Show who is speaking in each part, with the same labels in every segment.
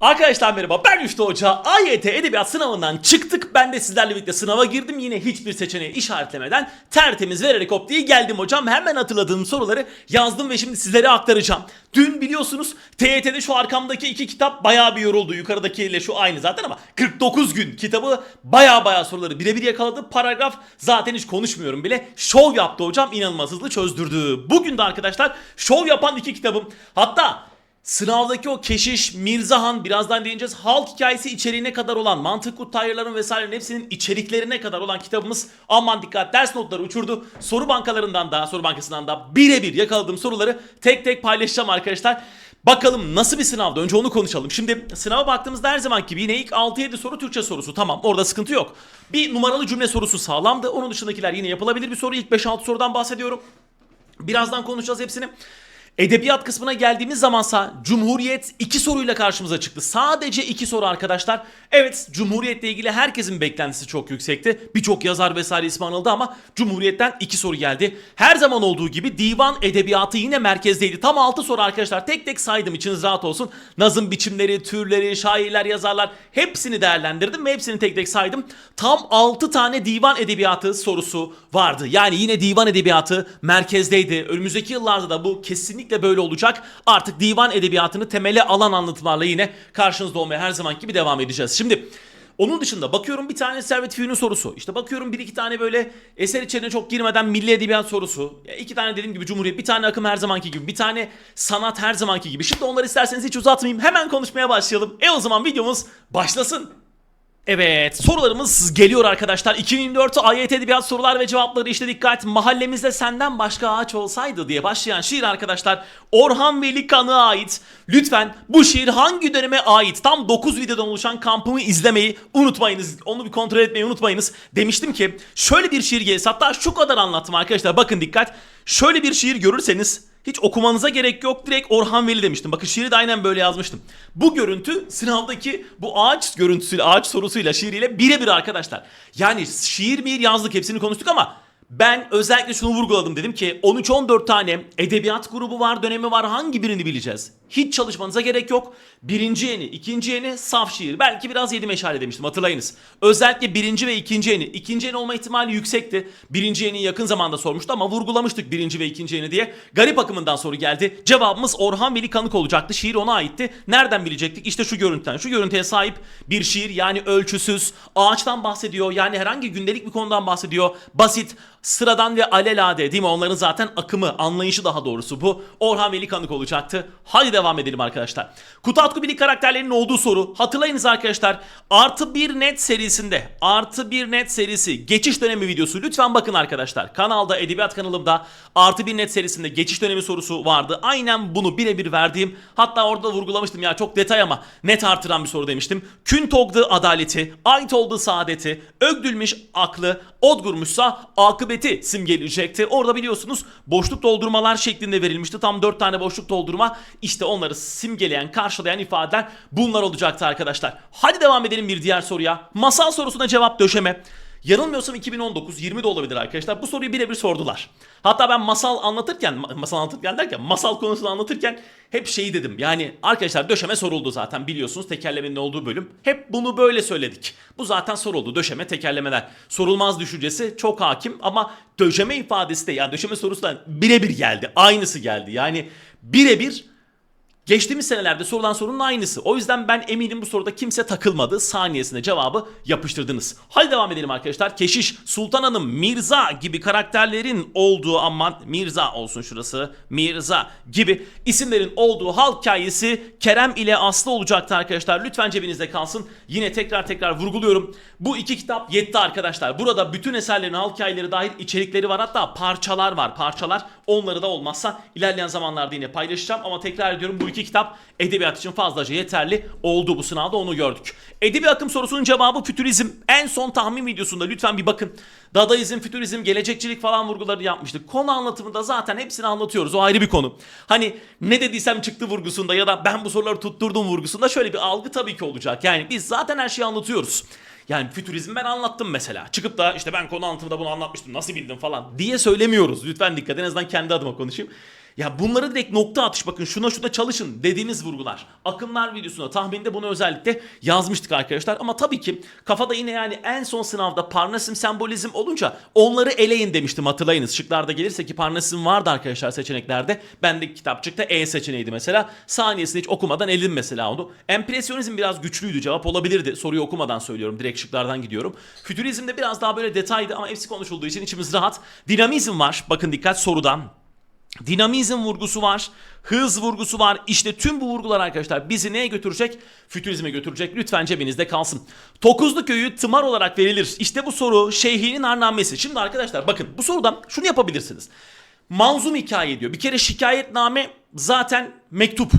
Speaker 1: Arkadaşlar merhaba ben Üçlü Hoca. AYT Edebiyat sınavından çıktık. Ben de sizlerle birlikte sınava girdim. Yine hiçbir seçeneği işaretlemeden tertemiz vererek hop diye geldim hocam. Hemen hatırladığım soruları yazdım ve şimdi sizlere aktaracağım. Dün biliyorsunuz TYT'de şu arkamdaki iki kitap bayağı bir yoruldu. Yukarıdakiyle şu aynı zaten ama 49 gün kitabı bayağı bayağı soruları birebir yakaladı. Paragraf zaten hiç konuşmuyorum bile. Şov yaptı hocam inanılmaz hızlı çözdürdü. Bugün de arkadaşlar şov yapan iki kitabım. Hatta Sınavdaki o keşiş, Mirzahan birazdan değineceğiz. Halk hikayesi içeriğine kadar olan, mantık kutayırların vesairenin hepsinin içeriklerine kadar olan kitabımız aman dikkat ders notları uçurdu. Soru bankalarından da, soru bankasından da birebir yakaladığım soruları tek tek paylaşacağım arkadaşlar. Bakalım nasıl bir sınavdı? Önce onu konuşalım. Şimdi sınava baktığımızda her zaman gibi yine ilk 6-7 soru Türkçe sorusu. Tamam orada sıkıntı yok. Bir numaralı cümle sorusu sağlamdı. Onun dışındakiler yine yapılabilir bir soru. İlk 5-6 sorudan bahsediyorum. Birazdan konuşacağız hepsini. Edebiyat kısmına geldiğimiz zamansa Cumhuriyet iki soruyla karşımıza çıktı. Sadece iki soru arkadaşlar. Evet Cumhuriyet'le ilgili herkesin beklentisi çok yüksekti. Birçok yazar vesaire ismi anıldı ama Cumhuriyet'ten iki soru geldi. Her zaman olduğu gibi divan edebiyatı yine merkezdeydi. Tam altı soru arkadaşlar. Tek tek saydım içiniz rahat olsun. Nazım biçimleri, türleri, şairler, yazarlar hepsini değerlendirdim ve hepsini tek tek saydım. Tam 6 tane divan edebiyatı sorusu vardı. Yani yine divan edebiyatı merkezdeydi. Önümüzdeki yıllarda da bu kesinlikle böyle olacak. Artık divan edebiyatını temele alan anlatılarla yine karşınızda olmaya her zaman gibi devam edeceğiz. Şimdi onun dışında bakıyorum bir tane Servet Fünun sorusu. İşte bakıyorum bir iki tane böyle eser içeriğine çok girmeden milli edebiyat sorusu. Ya iki tane dediğim gibi Cumhuriyet, bir tane akım her zamanki gibi, bir tane sanat her zamanki gibi. Şimdi onları isterseniz hiç uzatmayayım. Hemen konuşmaya başlayalım. E o zaman videomuz başlasın. Evet sorularımız geliyor arkadaşlar. 2024 AYT Edebiyat sorular ve cevapları işte dikkat. Mahallemizde senden başka ağaç olsaydı diye başlayan şiir arkadaşlar Orhan Veli Kanık'a ait. Lütfen bu şiir hangi döneme ait? Tam 9 videodan oluşan kampımı izlemeyi unutmayınız. Onu bir kontrol etmeyi unutmayınız. Demiştim ki şöyle bir şiir gelirse hatta şu kadar anlattım arkadaşlar bakın dikkat. Şöyle bir şiir görürseniz hiç okumanıza gerek yok. Direkt Orhan Veli demiştim. Bakın şiiri de aynen böyle yazmıştım. Bu görüntü sınavdaki bu ağaç görüntüsüyle, ağaç sorusuyla, şiiriyle birebir arkadaşlar. Yani şiir miyir yazdık hepsini konuştuk ama ben özellikle şunu vurguladım dedim ki 13-14 tane edebiyat grubu var, dönemi var. Hangi birini bileceğiz? Hiç çalışmanıza gerek yok. Birinci yeni, ikinci yeni, saf şiir. Belki biraz yedi meşale demiştim hatırlayınız. Özellikle birinci ve ikinci yeni. İkinci yeni olma ihtimali yüksekti. Birinci yeni yakın zamanda sormuştu ama vurgulamıştık birinci ve ikinci yeni diye. Garip akımından soru geldi. Cevabımız Orhan Veli Kanık olacaktı. Şiir ona aitti. Nereden bilecektik? İşte şu görüntüden. Şu görüntüye sahip bir şiir yani ölçüsüz. Ağaçtan bahsediyor. Yani herhangi gündelik bir konudan bahsediyor. Basit, sıradan ve alelade değil mi? Onların zaten akımı, anlayışı daha doğrusu bu. Orhan Veli Kanık olacaktı. Hadi devam edelim arkadaşlar. Kutatku Bilik karakterlerinin olduğu soru. Hatırlayınız arkadaşlar. Artı bir net serisinde. Artı bir net serisi. Geçiş dönemi videosu. Lütfen bakın arkadaşlar. Kanalda, edebiyat kanalımda artı bir net serisinde geçiş dönemi sorusu vardı. Aynen bunu birebir verdiğim. Hatta orada vurgulamıştım ya çok detay ama net artıran bir soru demiştim. Kün togdı adaleti, ait oldu saadeti, ögdülmüş aklı, odgurmuşsa akıbeti simgeleyecekti. Orada biliyorsunuz boşluk doldurmalar şeklinde verilmişti. Tam 4 tane boşluk doldurma. İşte onları simgeleyen, karşılayan ifadeler bunlar olacaktı arkadaşlar. Hadi devam edelim bir diğer soruya. Masal sorusuna cevap döşeme. Yanılmıyorsam 2019 20 de olabilir arkadaşlar. Bu soruyu birebir sordular. Hatta ben masal anlatırken masal anlatırken derken masal konusunu anlatırken hep şeyi dedim. Yani arkadaşlar döşeme soruldu zaten biliyorsunuz tekerlemenin olduğu bölüm. Hep bunu böyle söyledik. Bu zaten soruldu. Döşeme tekerlemeler. Sorulmaz düşüncesi çok hakim ama döşeme ifadesi de yani döşeme sorusu da birebir geldi. Aynısı geldi. Yani birebir Geçtiğimiz senelerde sorulan sorunun aynısı. O yüzden ben eminim bu soruda kimse takılmadı. Saniyesinde cevabı yapıştırdınız. Hadi devam edelim arkadaşlar. Keşiş, Sultan Hanım, Mirza gibi karakterlerin olduğu aman Mirza olsun şurası. Mirza gibi isimlerin olduğu halk hikayesi Kerem ile Aslı olacaktı arkadaşlar. Lütfen cebinizde kalsın. Yine tekrar tekrar vurguluyorum. Bu iki kitap yetti arkadaşlar. Burada bütün eserlerin halk hikayeleri dahil içerikleri var. Hatta parçalar var. Parçalar onları da olmazsa ilerleyen zamanlarda yine paylaşacağım. Ama tekrar ediyorum bu iki kitap edebiyat için fazlaca yeterli oldu bu sınavda onu gördük. Edebi akım sorusunun cevabı fütürizm. En son tahmin videosunda lütfen bir bakın. Dadaizm, fütürizm, gelecekçilik falan vurguları yapmıştık. Konu anlatımında zaten hepsini anlatıyoruz. O ayrı bir konu. Hani ne dediysem çıktı vurgusunda ya da ben bu soruları tutturdum vurgusunda şöyle bir algı tabii ki olacak. Yani biz zaten her şeyi anlatıyoruz. Yani fütürizm ben anlattım mesela. Çıkıp da işte ben konu anlatımında bunu anlatmıştım nasıl bildin falan diye söylemiyoruz. Lütfen dikkat en azından kendi adıma konuşayım. Ya bunları direkt nokta atış bakın şuna şuna çalışın dediğiniz vurgular. Akımlar videosunda tahminde bunu özellikle yazmıştık arkadaşlar. Ama tabii ki kafada yine yani en son sınavda parnasim sembolizm olunca onları eleyin demiştim hatırlayınız. Şıklarda gelirse ki parnasim vardı arkadaşlar seçeneklerde. Bendeki kitapçıkta E seçeneğiydi mesela. Saniyesini hiç okumadan elin mesela onu. Empresyonizm biraz güçlüydü cevap olabilirdi. Soruyu okumadan söylüyorum direkt şıklardan gidiyorum. Fütürizmde biraz daha böyle detaydı ama hepsi konuşulduğu için içimiz rahat. Dinamizm var bakın dikkat sorudan. Dinamizm vurgusu var, hız vurgusu var. İşte tüm bu vurgular arkadaşlar bizi neye götürecek? Fütürizme götürecek. Lütfen cebinizde kalsın. Tokuzlu köyü tımar olarak verilir. İşte bu soru Şeyhi'nin arnamesi. Şimdi arkadaşlar bakın bu sorudan şunu yapabilirsiniz. Manzum hikaye diyor. Bir kere şikayetname zaten mektup.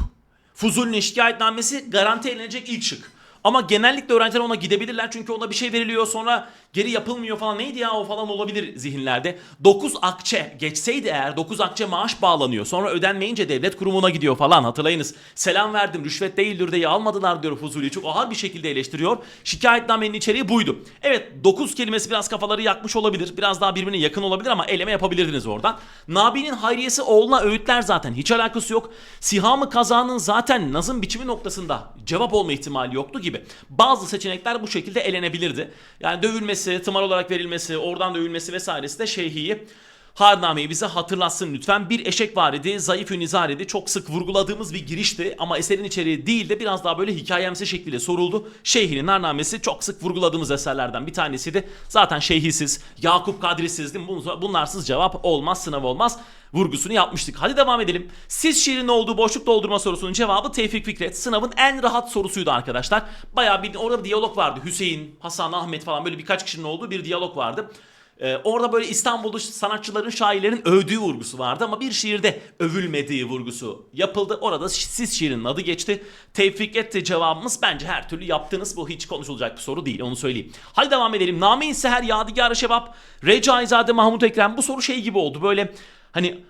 Speaker 1: Fuzuli'nin şikayetnamesi garanti edilecek ilk şık. Ama genellikle öğrenciler ona gidebilirler çünkü ona bir şey veriliyor sonra geri yapılmıyor falan neydi ya o falan olabilir zihinlerde. 9 akçe geçseydi eğer 9 akçe maaş bağlanıyor sonra ödenmeyince devlet kurumuna gidiyor falan hatırlayınız. Selam verdim rüşvet değildir diye almadılar diyor Fuzuli çok ağır bir şekilde eleştiriyor. Şikayetnamenin içeriği buydu. Evet 9 kelimesi biraz kafaları yakmış olabilir biraz daha birbirine yakın olabilir ama eleme yapabilirdiniz oradan. Nabi'nin hayriyesi oğluna öğütler zaten hiç alakası yok. Sihamı kazanın zaten nazım biçimi noktasında cevap olma ihtimali yoktu gibi. Bazı seçenekler bu şekilde elenebilirdi. Yani dövülmesi, tımar olarak verilmesi, oradan dövülmesi vesairesi de şeyhiyi Harnameyi bize hatırlatsın lütfen. Bir eşek var idi, zayıf ünizar idi. Çok sık vurguladığımız bir girişti ama eserin içeriği değil de biraz daha böyle hikayemsi şekliyle soruldu. Şeyhinin Harnamesi çok sık vurguladığımız eserlerden bir tanesiydi. Zaten şeyhisiz, Yakup Kadrisiz değil mi? Bunlar- Bunlarsız cevap olmaz, sınav olmaz vurgusunu yapmıştık. Hadi devam edelim. Siz şiirin olduğu boşluk doldurma sorusunun cevabı Tevfik Fikret. Sınavın en rahat sorusuydu arkadaşlar. Bayağı bir orada bir diyalog vardı. Hüseyin, Hasan, Ahmet falan böyle birkaç kişinin olduğu bir diyalog vardı. Ee, orada böyle İstanbul'da sanatçıların, şairlerin övdüğü vurgusu vardı ama bir şiirde övülmediği vurgusu yapıldı. Orada siz şiirinin adı geçti. Tevfik etti cevabımız bence her türlü yaptınız. Bu hiç konuşulacak bir soru değil onu söyleyeyim. Hadi devam edelim. Name-i Seher, Yadigar-ı Şebap, Recaizade, Mahmut Ekrem. Bu soru şey gibi oldu böyle hani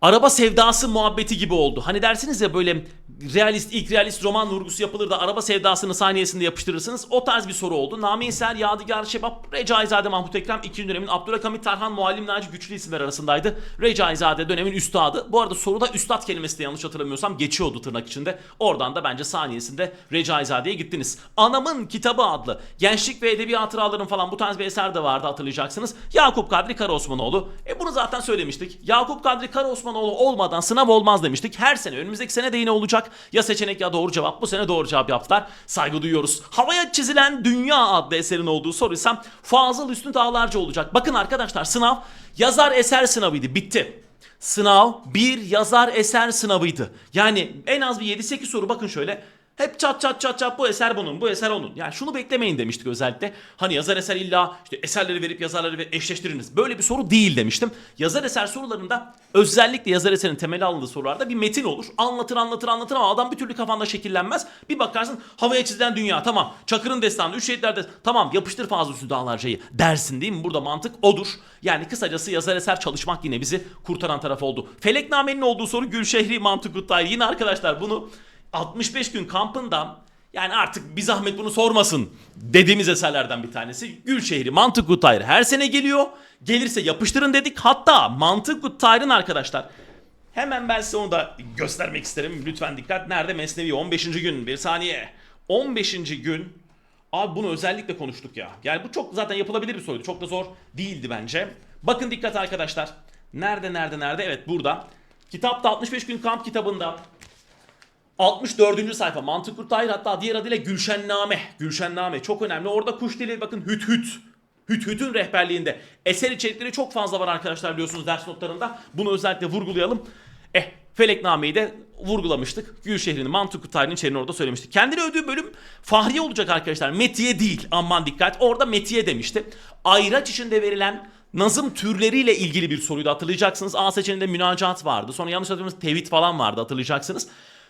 Speaker 1: araba sevdası muhabbeti gibi oldu. Hani dersiniz ya böyle realist, ilk realist roman vurgusu yapılır da araba sevdasını saniyesinde yapıştırırsınız. O tarz bir soru oldu. Nami Eser, Yadigar Şebap, Recaizade Mahmut Ekrem 2. dönemin Abdülhamit Tarhan, Muallim Naci güçlü isimler arasındaydı. Recaizade dönemin üstadı. Bu arada soruda üstad kelimesi de yanlış hatırlamıyorsam geçiyordu tırnak içinde. Oradan da bence saniyesinde Recaizade'ye gittiniz. Anamın Kitabı adlı gençlik ve edebi hatıraların falan bu tarz bir eser de vardı hatırlayacaksınız. Yakup Kadri Karaosmanoğlu. E bunu zaten söylemiştik. Yakup Kadri Karaosmanoğlu olmadan sınav olmaz demiştik. Her sene önümüzdeki sene de yine olacak. Ya seçenek ya doğru cevap. Bu sene doğru cevap yaptılar. Saygı duyuyoruz. Havaya çizilen Dünya adlı eserin olduğu soruysam Fazıl Üstün Dağlarca olacak. Bakın arkadaşlar sınav yazar eser sınavıydı. Bitti. Sınav bir yazar eser sınavıydı. Yani en az bir 7-8 soru bakın şöyle. Hep çat çat çat çat bu eser bunun, bu eser onun. Yani şunu beklemeyin demiştik özellikle. Hani yazar eser illa işte eserleri verip yazarları ve eşleştiriniz. Böyle bir soru değil demiştim. Yazar eser sorularında özellikle yazar eserin temeli alındığı sorularda bir metin olur. Anlatır anlatır anlatır ama adam bir türlü kafanda şekillenmez. Bir bakarsın havaya çizilen dünya tamam. Çakır'ın destanı, Üç Şehitler tamam yapıştır Fazıl Hüsnü Dağlarca'yı dersin değil mi? Burada mantık odur. Yani kısacası yazar eser çalışmak yine bizi kurtaran taraf oldu. Felekname'nin olduğu soru Gülşehri Mantık Uttay. Yine arkadaşlar bunu 65 gün kampında yani artık bir zahmet bunu sormasın dediğimiz eserlerden bir tanesi. Gülşehri Mantık Utayr her sene geliyor. Gelirse yapıştırın dedik. Hatta Mantık Utayr'ın arkadaşlar hemen ben size onu da göstermek isterim. Lütfen dikkat. Nerede Mesnevi 15. gün bir saniye. 15. gün Abi bunu özellikle konuştuk ya. Yani bu çok zaten yapılabilir bir soruydu. Çok da zor değildi bence. Bakın dikkat arkadaşlar. Nerede nerede nerede? Evet burada. Kitapta 65 gün kamp kitabında 64. sayfa Mantık Kurtayır hatta diğer adıyla Gülşenname. Gülşenname çok önemli. Orada kuş dili bakın hüt hüt. Hüt hütün rehberliğinde. Eser içerikleri çok fazla var arkadaşlar biliyorsunuz ders notlarında. Bunu özellikle vurgulayalım. Eh Felekname'yi de vurgulamıştık. Gülşehir'in Mantık Kurtayır'ın içeriğini orada söylemiştik. Kendine övdüğü bölüm Fahriye olacak arkadaşlar. Metiye değil. Aman dikkat. Orada Metiye demişti. Ayraç içinde verilen nazım türleriyle ilgili bir soruydu hatırlayacaksınız. A seçeneğinde münacat vardı. Sonra yanlış hatırlamıyorsam tevhid falan vardı hatırlayacaksınız.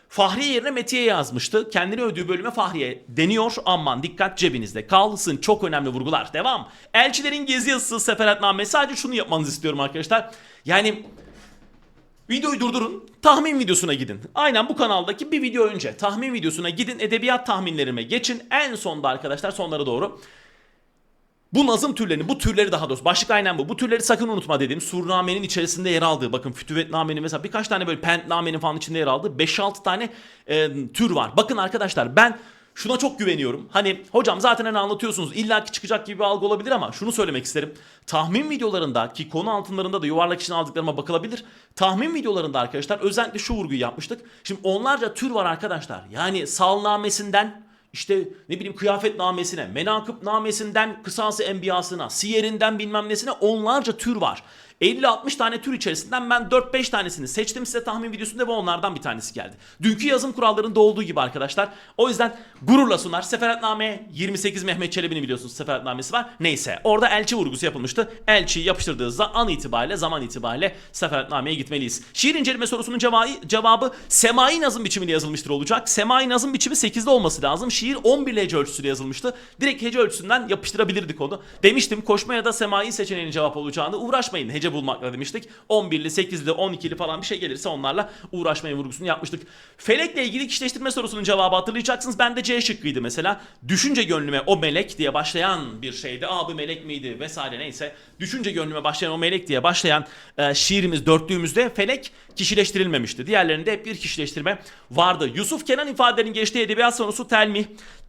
Speaker 1: Fahriye yerine Metiye yazmıştı. Kendini övdüğü bölüme Fahriye deniyor. Aman dikkat cebinizde kalsın. Çok önemli vurgular. Devam. Elçilerin gezi yazısı seferatname. Sadece şunu yapmanızı istiyorum arkadaşlar. Yani Videoyu durdurun. Tahmin videosuna gidin. Aynen bu kanaldaki bir video önce. Tahmin videosuna gidin. Edebiyat tahminlerime geçin. En sonda arkadaşlar sonlara doğru. Bu nazım türlerini, bu türleri daha doğrusu başlık aynen bu. Bu türleri sakın unutma dediğim surnamenin içerisinde yer aldığı. Bakın fütüvetnamenin mesela birkaç tane böyle pentnamenin falan içinde yer aldığı 5-6 tane e, tür var. Bakın arkadaşlar ben şuna çok güveniyorum. Hani hocam zaten hani anlatıyorsunuz illaki çıkacak gibi bir algı olabilir ama şunu söylemek isterim. Tahmin videolarında ki konu altınlarında da yuvarlak için aldıklarıma bakılabilir. Tahmin videolarında arkadaşlar özellikle şu vurguyu yapmıştık. Şimdi onlarca tür var arkadaşlar. Yani salnamesinden işte ne bileyim kıyafet namesine, menakıp namesinden kısası enbiyasına, siyerinden bilmem nesine onlarca tür var. 50-60 tane tür içerisinden ben 4-5 tanesini seçtim size tahmin videosunda ve onlardan bir tanesi geldi. Dünkü yazım kurallarında olduğu gibi arkadaşlar. O yüzden gururla sunar. Seferatname 28 Mehmet Çelebi'nin biliyorsunuz seferatnamesi var. Neyse orada elçi vurgusu yapılmıştı. Elçiyi yapıştırdığı an itibariyle zaman itibariyle seferatnameye gitmeliyiz. Şiir inceleme sorusunun cevabı, cevabı semai nazım biçimiyle yazılmıştır olacak. Semai nazım biçimi 8'de olması lazım. Şiir 11 hece ölçüsüyle yazılmıştı. Direkt hece ölçüsünden yapıştırabilirdik onu. Demiştim koşma ya da semai seçeneğinin cevap olacağını uğraşmayın hece bulmakla demiştik. 11'li, 8'li, 12'li falan bir şey gelirse onlarla uğraşmayın vurgusunu yapmıştık. Felekle ilgili kişileştirme sorusunun cevabı hatırlayacaksınız. Ben de C şıkkıydı mesela. Düşünce gönlüme o melek diye başlayan bir şeydi. Abi melek miydi vesaire neyse. Düşünce gönlüme başlayan o melek diye başlayan e, şiirimiz dörtlüğümüzde felek kişileştirilmemişti. Diğerlerinde hep bir kişileştirme vardı. Yusuf Kenan ifadelerinin geçtiği edebiyat sorusu telmih.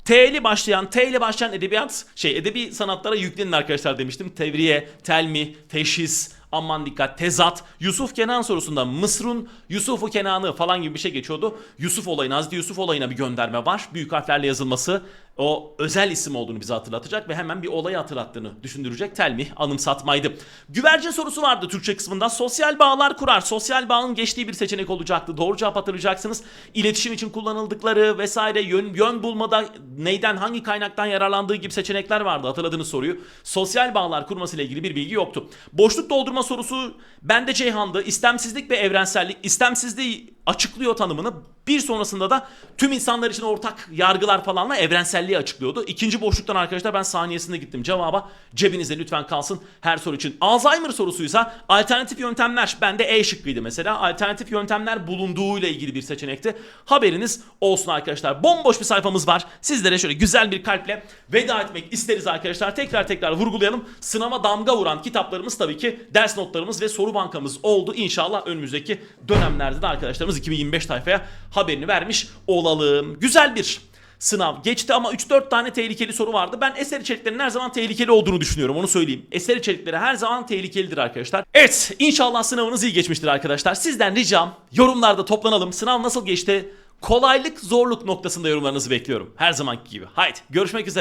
Speaker 1: T ile başlayan, T ile başlayan edebiyat, şey edebi sanatlara yüklenin arkadaşlar demiştim. Tevriye, telmi, teşhis, aman dikkat, tezat. Yusuf Kenan sorusunda Mısır'ın Yusuf'u Kenan'ı falan gibi bir şey geçiyordu. Yusuf olayına, Hazreti Yusuf olayına bir gönderme var. Büyük harflerle yazılması o özel isim olduğunu bize hatırlatacak ve hemen bir olayı hatırlattığını düşündürecek telmih anımsatmaydı. Güvercin sorusu vardı Türkçe kısmında. Sosyal bağlar kurar. Sosyal bağın geçtiği bir seçenek olacaktı. Doğru cevap hatırlayacaksınız. İletişim için kullanıldıkları vesaire yön, yön bulmada neyden hangi kaynaktan yararlandığı gibi seçenekler vardı. Hatırladığınız soruyu. Sosyal bağlar kurmasıyla ilgili bir bilgi yoktu. Boşluk doldurma sorusu bende Ceyhan'dı. İstemsizlik ve evrensellik. İstemsizliği açıklıyor tanımını. Bir sonrasında da tüm insanlar için ortak yargılar falanla evrenselliği açıklıyordu. İkinci boşluktan arkadaşlar ben saniyesinde gittim cevaba. Cebinizde lütfen kalsın her soru için. Alzheimer sorusuysa alternatif yöntemler. Bende E şıkkıydı mesela. Alternatif yöntemler bulunduğuyla ilgili bir seçenekti. Haberiniz olsun arkadaşlar. Bomboş bir sayfamız var. Sizlere şöyle güzel bir kalple veda etmek isteriz arkadaşlar. Tekrar tekrar vurgulayalım. Sınava damga vuran kitaplarımız tabii ki ders notlarımız ve soru bankamız oldu. İnşallah önümüzdeki dönemlerde de arkadaşlarımız 2025 tayfaya haberini vermiş olalım. Güzel bir sınav geçti ama 3-4 tane tehlikeli soru vardı. Ben eser içeriklerinin her zaman tehlikeli olduğunu düşünüyorum onu söyleyeyim. Eser içerikleri her zaman tehlikelidir arkadaşlar. Evet inşallah sınavınız iyi geçmiştir arkadaşlar. Sizden ricam yorumlarda toplanalım. Sınav nasıl geçti? Kolaylık zorluk noktasında yorumlarınızı bekliyorum. Her zamanki gibi. Haydi görüşmek üzere.